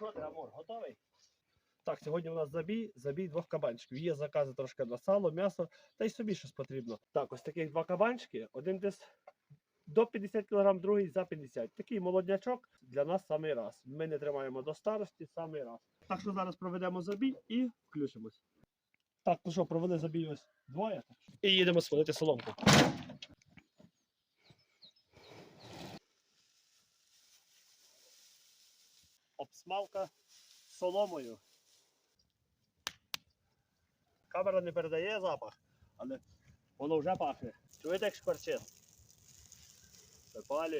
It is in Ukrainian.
що ти, Амур, готовий? Так, сьогодні у нас забій, забій двох кабанчиків. Є закази трошки на сало, м'ясо, та й собі щось потрібно. Так, ось таких два кабанчики. Один десь до 50 кг, другий за 50. Такий молоднячок для нас самий раз. Ми не тримаємо до старості самий раз. Так що зараз проведемо забій і включимось. Так, ну що, провели забій ось двоє. І їдемо свалити соломку. Обсмалка соломою. Камера не передає запах, але воно вже пахне. Чуєте, як шкварчить? Випалює.